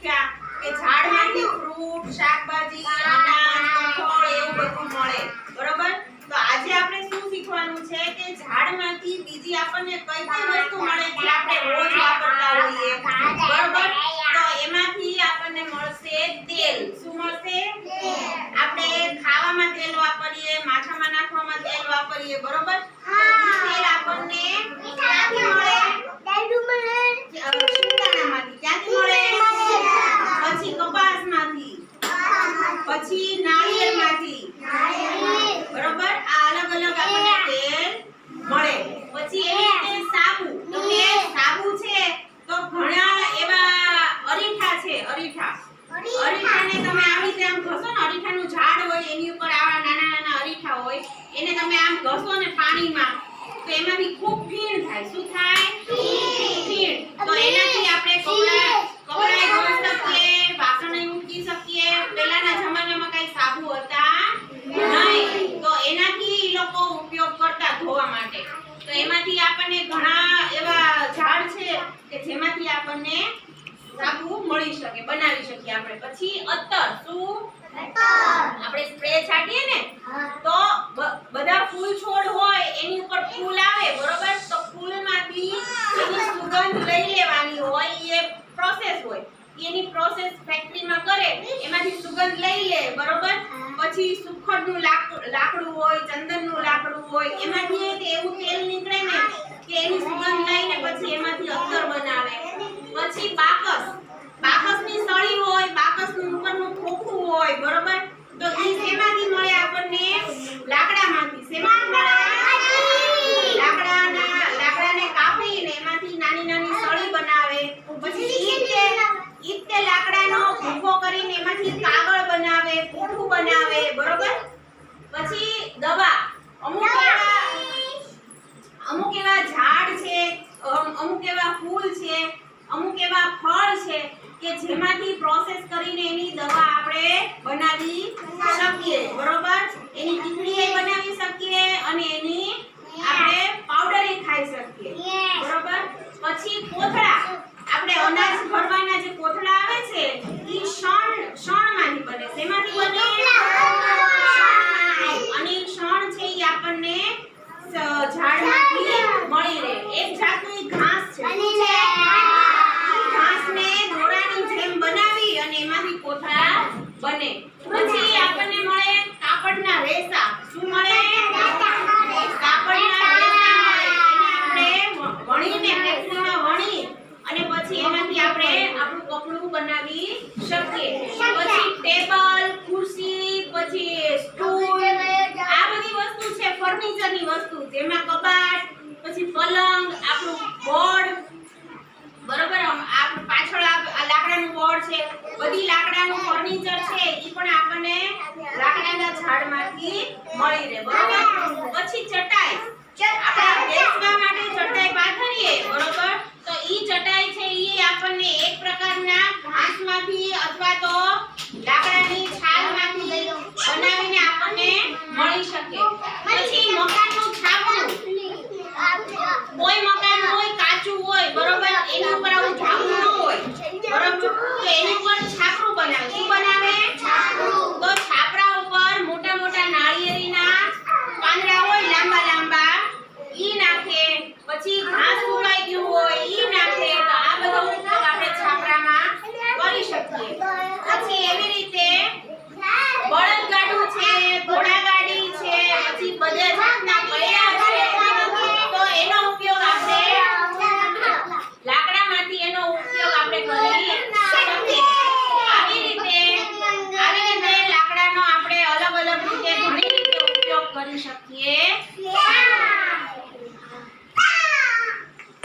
શીખ્યા કે ઝાડમાંથી ફ્રૂટ શાકભાજી અનાજ કઠોળ એવું બધું મળે. બરોબર? તો આજે આપણે શું શીખવાનું છે કે ઝાડમાંથી બીજી આપણને કઈ કઈ વસ્તુ મળે જે આપણે રોજ વાપરતા હોઈએ. બરોબર? તો એમાંથી આપણને મળશે તેલ. શું મળશે? આપણે ખાવામાં તેલ વાપરીએ માથામાં નાખવામાં તેલ વાપરીએ. બરોબર તો ઈ તેલ આપણને ક્યાંથી મળે અ, શિંગદાણામાંથી ક્યાંથી મળે પછી કપાસમાંથી પછી નાળિયેરમાંથી. બરોબર? આ અલગ અલગ આપણને તેલ મળે. પછી એ. રીતે સાબુ. તો કે સાબુ છે તો ઘણા એવા અરીઠા છે અરીઠા. અરીઠાને તમે આવી રીતે આમ ઘસો ને અરીઠાનું ઝાડ હોય એની ઉપર આવા નાના નાના અરીઠા હોય એને તમે આમ ઘસો ને પાણીમાં તો એમાંથી ખૂબ ફીણ થાય શું થાય ફીણ તો એનાથી આપણે કપડા કપડાય ધોઈ શકીએ વાસણય મૂકી શકીએ પહેલાના જમાનામાં કઈ સાબુ હતા નહીં તો એનાથી ઈ લોકો ઉપયોગ કરતા ધોવા માટે તો એમાંથી આપણને ઘણા એવા ઝાડ છે કે જેમાંથી આપણને સાબુ મળી શકે બનાવી શકીએ આપણે પછી અત્તર શું? આપણે સ્પ્રે છાંટીએ ને તો બધા ફૂલ છોડ હોય એની ઉપર ફૂલ આવે બરોબર? તો ફૂલમાંથી એની સુગંધ લઈ લેવાની હોય એ પ્રોસેસ હોય. એની પ્રોસેસ ફેક્ટરીમાં કરે એમાંથી સુગંધ લઈ લે બરોબર? પછી સુખડનું લાકડું લાકડું હોય ચંદનનું લાકડું હોય એમાંથી એવું તેલ નીકળે ને કે એની સુગંધ લઈને પછી એમાંથી અત્તર બનાવે પછી બાકસ બાકસની સળી હોય બાકસનું ઉપરનું ખોખું હોય બરોબર? તો ઈ શેમાંથી મળે આપણને? લાકડામાંથી. શેમાંથી મળે? લાકડાના લાકડાને કાપીને એમાંથી નાની નાની સળી બનાવે. પછી ઈતે તે લાકડાનો ભૂકો કરીને એમાંથી કાગળ બનાવે પૂઠું બનાવે બરોબર? પછી દવા. અમુક એવા અમુક એવા ઝાડ છે અમુક એવા ફૂલ છે અમુક એવા ફળ છે. કે જેમાંથી પ્રોસેસ કરીને એની દવા આપણે બનાવી શકીએ. બરોબર? એની ટીકડીએ બનાવી શકીએ અને એની આપણે પાવડરે ખાઈ શકીએ બરોબર પછી કોથળા આપણે અનાજ ભરવાના જે કોથળા આવે છે ઈ શણ શણમાંથી બને શેમાંથી બને શણમાંથી. અને ઈ શણ છે ઈ આપણને સ- ઝાડમાંથી મળી રહે એક જાતનું ઈ ઘાસ છે શું છે? ઈ ઘાસને દોરાની જેમ બનાવી અને એમાંથી કોથળા બને. પછી આપણને મળે કાપડના રેસા. શું મળે? કાપડના રેસા મળે. વણીને ફેક્ટરીમાં વણી અને પછી એમાંથી આપણે આપણું કપડું બનાવી શકીએ. પછી ટેબલ, ખુરશી, પછી સ્ટૂલ. આ બધી વસ્તુ છે, ફર્નિચરની વસ્તુ. જેમાં કબાટ, પછી પલંગ, આપણું બોર્ડ બરોબર આમ આપણું પાછળ આ આ લાકડાનું બોર્ડ છે બધી લાકડાનું ફર્નિચર છે ઈ પણ આપણને લાકડાના ઝાડમાંથી મળી રહે, બરોબર? પછી ચટાઈ. આપણે બેસવા માટે ચટાઈ પાથરીએ, બરોબર? તો ઈ ચટાઈ છે ઈ આપણને એક પ્રકારના ઘાસમાંથી અથવા તો લાકડાની છાલમાંથી બનાવીને આપણને મળી શકે. પછી